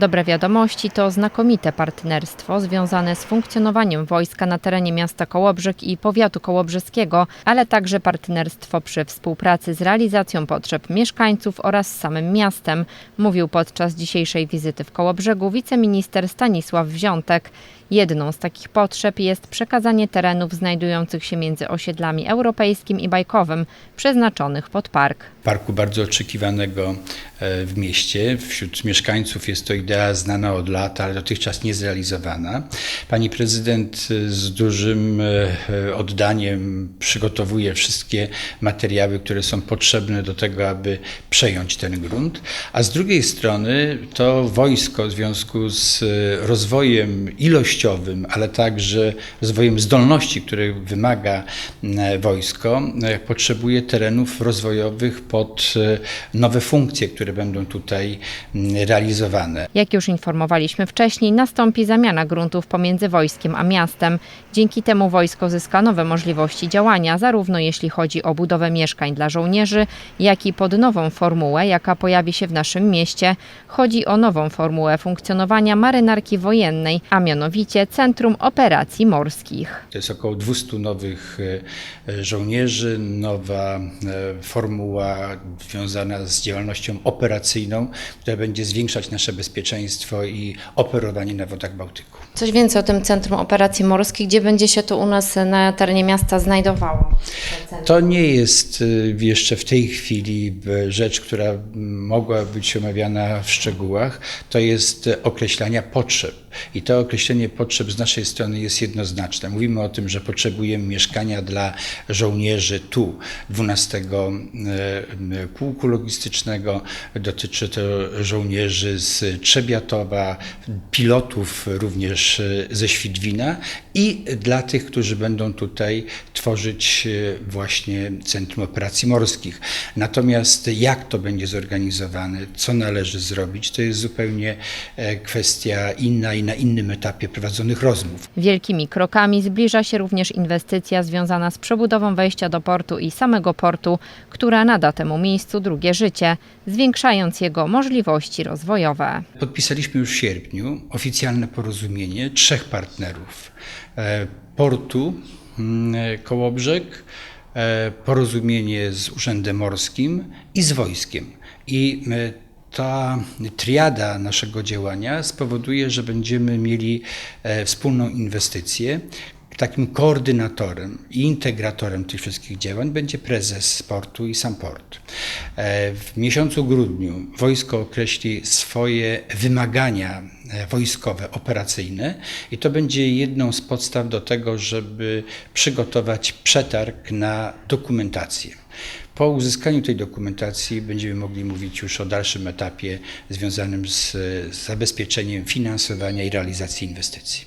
Dobre wiadomości to znakomite partnerstwo związane z funkcjonowaniem wojska na terenie miasta Kołobrzeg i powiatu kołobrzeskiego, ale także partnerstwo przy współpracy z realizacją potrzeb mieszkańców oraz samym miastem, mówił podczas dzisiejszej wizyty w Kołobrzegu wiceminister Stanisław Wziątek. Jedną z takich potrzeb jest przekazanie terenów znajdujących się między osiedlami europejskim i bajkowym, przeznaczonych pod park. parku bardzo oczekiwanego e, w mieście. Wśród mieszkańców jest to idea znana od lat, ale dotychczas niezrealizowana. Pani prezydent e, z dużym e, oddaniem przygotowuje wszystkie materiały, które są potrzebne do tego, aby przejąć ten grunt. A z drugiej strony to wojsko w związku z rozwojem ilościowym, ale także rozwojem zdolności, których wymaga m, wojsko, e, potrzebuje terenów rozwojowych pod e, nowe funkcje, które będą tutaj m, realizowane. Jak już informowaliśmy wcześniej, nastąpi zamiana gruntów pomiędzy wojskiem a miastem. Dzięki temu wojsko zyska nowe możliwości działania, zarówno jeśli chodzi o budowę mieszkań dla żołnierzy, jak i pod nową formułę, jaka pojawi się w naszym mieście. Chodzi o nową formułę funkcjonowania marynarki wojennej, a mianowicie Centrum Operacji Morskich. To jest około 200 nowych e, e, żołnierzy, nowa e, formuła związana z działalnością operacyjną, która będzie zwiększać nasze bezpieczeństwo i operowanie na wodach Bałtyku. Coś więcej o tym Centrum Operacji Morskich, gdzie będzie się to u nas na terenie miasta znajdowało? To nie jest jeszcze w tej chwili rzecz, która mogła być omawiana w szczegółach. To jest określania potrzeb. I to określenie potrzeb z naszej strony jest jednoznaczne. Mówimy o tym, że potrzebujemy mieszkania dla żołnierzy tu, 12 y, pułku logistycznego. Dotyczy to żołnierzy z Trzebiatowa, pilotów również y, ze Świdwina i dla tych, którzy będą tutaj tworzyć właśnie Centrum Operacji Morskich. Natomiast jak to będzie zorganizowane, co należy zrobić, to jest zupełnie e, kwestia inna i na innym etapie prowadzonych rozmów. Wielkimi krokami zbliża się również inwestycja związana z przebudową wejścia do portu i samego portu, która nada temu miejscu drugie życie, zwiększając jego możliwości rozwojowe. Podpisaliśmy już w sierpniu oficjalne porozumienie trzech partnerów e, portu mm, Kołobrzeg, e, porozumienie z Urzędem Morskim i z wojskiem. I e, ta triada naszego działania spowoduje, że będziemy mieli e, wspólną inwestycję. Takim koordynatorem i integratorem tych wszystkich działań będzie prezes portu i sam port. E, W miesiącu grudniu wojsko określi swoje wymagania e, wojskowe, operacyjne i to będzie jedną z podstaw do tego, żeby przygotować przetarg na dokumentację. Po uzyskaniu tej dokumentacji będziemy mogli mówić już o dalszym etapie związanym z z zabezpieczeniem finansowania i realizacji inwestycji.